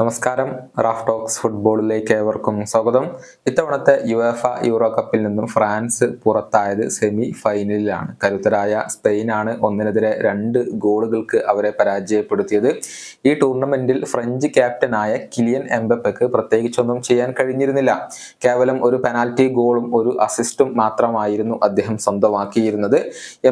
നമസ്കാരം. Raf talks ഫുട്ബോളിലേക്ക് ഏവർക്കും സ്വാഗതം. ഇത്തവണത്തെ യുഎഫ യൂറോ കപ്പിൽ നിന്നും ഫ്രാൻസ് പുറത്തായത് സെമി ഫൈനലിലാണ് കരുത്തരായ സ്പെയിനാണ് ഒന്നിനെതിരെ രണ്ട് ഗോളുകൾക്ക് അവരെ പരാജയപ്പെടുത്തിയത്. ഈ ടൂർണമെന്റിൽ ഫ്രഞ്ച് ക്യാപ്റ്റനായ കിലിയൻ എംബപ്പയ്ക്ക് പ്രത്യേകിച്ചൊന്നും ചെയ്യാൻ കഴിഞ്ഞിരുന്നില്ല. കേവലം ഒരു പെനാൽറ്റി ഗോളും ഒരു അസിസ്റ്റും മാത്രമായിരുന്നു അദ്ദേഹം സ്വന്തമാക്കിയിരുന്നത്.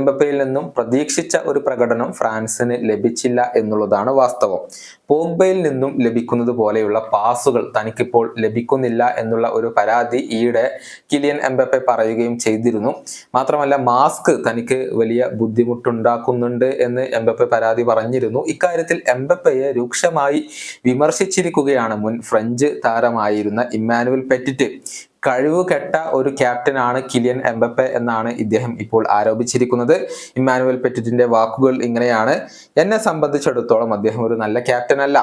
എംബപ്പയിൽ നിന്നും പ്രതീക്ഷിച്ച ഒരു പ്രകടനം ഫ്രാൻസിന് ലഭിച്ചില്ല എന്നുള്ളതാണ് വാസ്തവം. പോഗ്ബയിൽ നിന്നും ലഭിക്കുന്നത് പോലെയുള്ള പാസുകൾ തനിക്കിപ്പോൾ ലഭിക്കുന്നില്ല എന്നുള്ള ഒരു പരാതി ഈയിടെ കിലിയൻ എംബപ്പെ പറയുകയും ചെയ്തിരുന്നു. മാത്രമല്ല മാസ്ക് തനിക്ക് വലിയ ബുദ്ധിമുട്ടുണ്ടാക്കുന്നുണ്ട് എന്ന് എംബപ്പെ പരാതി പറഞ്ഞിരുന്നു. ഇക്കാര്യത്തിൽ എംബപ്പയെ രൂക്ഷമായി വിമർശിച്ചിരിക്കുകയാണ് മുൻ ഫ്രഞ്ച് താരമായിരുന്ന ഇമ്മാനുവൽ പെറ്റിറ്റ്. കഴിവ് കെട്ട ഒരു ക്യാപ്റ്റനാണ് കിലിയൻ എംബപ്പെ എന്നാണ് ഇദ്ദേഹം ഇപ്പോൾ ആരോപിച്ചിരിക്കുന്നത്. ഇമ്മാനുവൽ പെറ്റിറ്റിന്റെ വാക്കുകൾ ഇങ്ങനെയാണ്. എന്നെ സംബന്ധിച്ചിടത്തോളം അദ്ദേഹം ഒരു നല്ല ക്യാപ്റ്റൻ അല്ല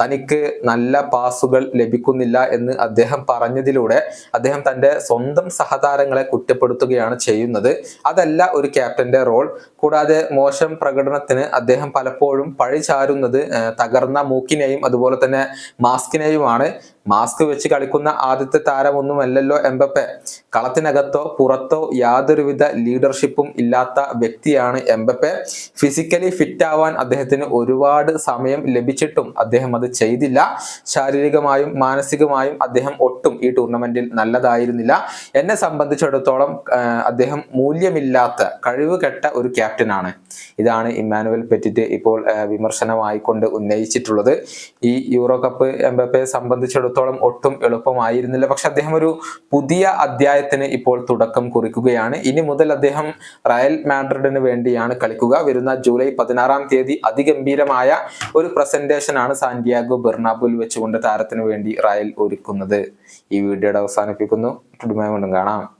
തനിക്ക് നല്ല പാസുകൾ ലഭിക്കുന്നില്ല എന്ന് അദ്ദേഹം പറഞ്ഞതിലൂടെ അദ്ദേഹം തന്റെ സ്വന്തം സഹതാരങ്ങളെ കുറ്റപ്പെടുത്തുകയാണ് ചെയ്യുന്നത്. അതല്ല ഒരു ക്യാപ്റ്റന്റെ റോൾ. കൂടാതെ മോശം പ്രകടനത്തിന് അദ്ദേഹം പലപ്പോഴും പഴി ചാരുന്നത് ഏർ തകർന്ന മൂക്കിനെയും അതുപോലെ തന്നെ മാസ്കിനെയുമാണ്. മാസ്ക് വെച്ച് കളിക്കുന്ന ആദ്യത്തെ താരമൊന്നുമല്ലല്ലോ എംബപ്പെ. കളത്തിനകത്തോ പുറത്തോ യാതൊരുവിധ ലീഡർഷിപ്പും ഇല്ലാത്ത വ്യക്തിയാണ് എംബപ്പെ. ഫിസിക്കലി ഫിറ്റ് ആവാൻ അദ്ദേഹത്തിന് ഒരുപാട് സമയം ലഭിച്ചിട്ടും അദ്ദേഹം അത് ചെയ്തില്ല. ശാരീരികമായും മാനസികമായും അദ്ദേഹം ഒട്ടും ഈ ടൂർണമെന്റിൽ നല്ലതായിരുന്നില്ല. എന്നെ സംബന്ധിച്ചിടത്തോളം അദ്ദേഹം മൂല്യമില്ലാത്ത കഴിവ് കെട്ട ഒരു ക്യാപ്റ്റനാണ്. ഇതാണ് ഇമ്മാനുവൽ പെറ്റിറ്റ് ഇപ്പോൾ വിമർശനമായി വിമർശനമായിക്കൊണ്ട് ഉന്നയിച്ചിട്ടുള്ളത്. ഈ യൂറോ കപ്പ് എംബപ്പയെ സംബന്ധിച്ചിടത്തോളം ഒട്ടും എളുപ്പമായിരുന്നില്ല. പക്ഷെ അദ്ദേഹം ഒരു പുതിയ അധ്യായത്തിന് ഇപ്പോൾ തുടക്കം കുറിക്കുകയാണ്. ഇനി മുതൽ അദ്ദേഹം റയൽ മാഡ്രിഡിന് വേണ്ടിയാണ് കളിക്കുക. വരുന്ന ജൂലൈ പതിനാറാം തീയതി അതിഗംഭീരമായ ഒരു പ്രസന്റേഷൻ ആണ് സാന്റിയാഗോ ബെർണാബുൽ വെച്ചുകൊണ്ട് താരത്തിന് വേണ്ടി റയൽ ഒരുക്കുന്നത്. ഈ വീഡിയോയുടെ അവസാനിപ്പിക്കുന്നു. വീണ്ടും കാണാം.